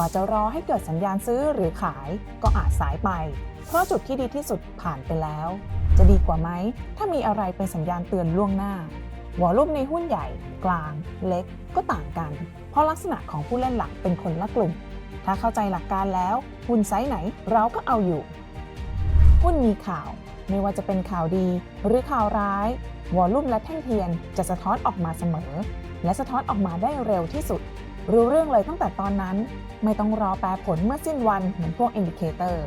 ว่าจะรอให้เกิดสัญญาณซื้อหรือขายก็อาจสายไป เพราะจุดที่ดีที่สุดผ่านไปแล้ว จะดีกว่าไหม ถ้ามีอะไรเป็นสัญญาณเตือนล่วงหน้าวอลลุ่มในหุ้นใหญ่ กลาง เล็กก็ต่างกัน เพราะลักษณะของผู้เล่นหลักเป็นคนละกลุ่ม ถ้าเข้าใจหลักการแล้ว หุ้นไซส์ไหนเราก็เอาอยู่ หุ้นมีข่าว ไม่ว่าจะเป็นข่าวดีหรือข่าวร้าย วอลลุ่มและแท่งเทียนจะสะท้อนออกมาเสมอ และสะท้อนออกมาได้เร็วที่สุด รู้เรื่องเลยตั้งแต่ตอนนั้น ไม่ต้องรอแปรผลเมื่อสิ้นวันเหมือนพวกอินดิเคเตอร์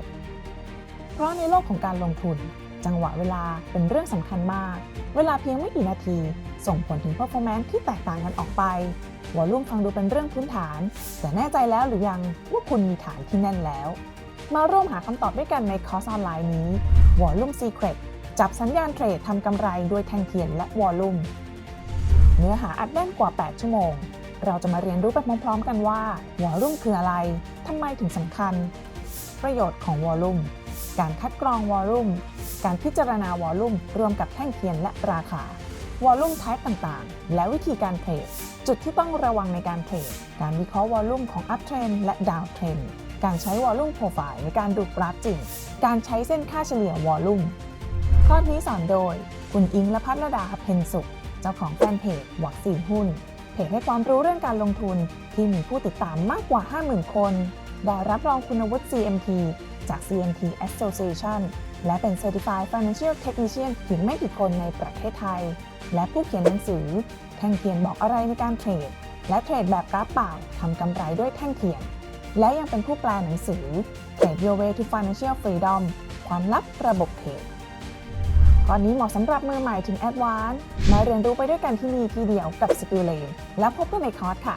เพราะในโลกของการลงทุน จังหวะเวลาเป็นเรื่องสำคัญมาก เวลาเพียงไม่กี่นาที ส่งผลถึง performance ที่แตกต่างกันออกไปวอลุ่มฟังดูเป็นเรื่องพื้นฐาน แต่แน่ใจแล้วหรือยังว่าคุณมีฐานที่แน่นแล้ว มาร่วมหาคำตอบด้วยกันในคอร์สออนไลน์นี้วอลุ่ม Secret จับสัญญาณเทรดทำกำไรด้วยแท่งเทียนและวอลลุ่ม เนื้อหาอัดแน่นกว่า 8 ชั่วโมง เราจะมาเรียนรู้ไปพร้อม ๆ กันว่าวอลลุ่มคืออะไรทำไมถึงสำคัญ ประโยชน์ของวอลลุ่มการคัดกรองวอลลุ่มการพิจารณาวอลลุ่มรวมกับแท่งเทียนและราคาวอลลุ่ม type ต่างๆ และวิธีการเทรด จุดที่ต้องระวังในการเทรด การวิเคราะห์วอลลุ่มของ up trend และ down trend การใช้วอลลุ่มโปรไฟล์ในการดูกราฟจริง การใช้เส้นค่าเฉลี่ยวอลลุ่มคลอนี้สอนโดย คุณอิงและพัฒรดาเพนสุข เจ้าของแฟนเพจวักสีหุ้น เพจให้ความรู้เรื่องการลงทุนที่มีผู้ติดตามมากกว่า 50,000 คน ได้รับรองคุณวุฒิ CMT จาก CMT Association และเป็น Certified Financial Technician ถึงไม่กี่คนในประเทศไทย และผู้เขียนหนังสือ แท่งเทียนบอกอะไรในการเทรด และเทรดแบบกราฟเปล่าทำกำไรด้วยแท่งเทียน และยังเป็นผู้แปลหนังสือ Trade Your Way to Financial Freedom ความลับระบบเทรด ก่อนนี้เหมาะสำหรับมือใหม่ถึงแอดวานซ์มาเรียนรู้ไปด้วยกันที่นี่ทีเดียวกับสกิลเลนแล้วพบกันในคอร์สค่ะ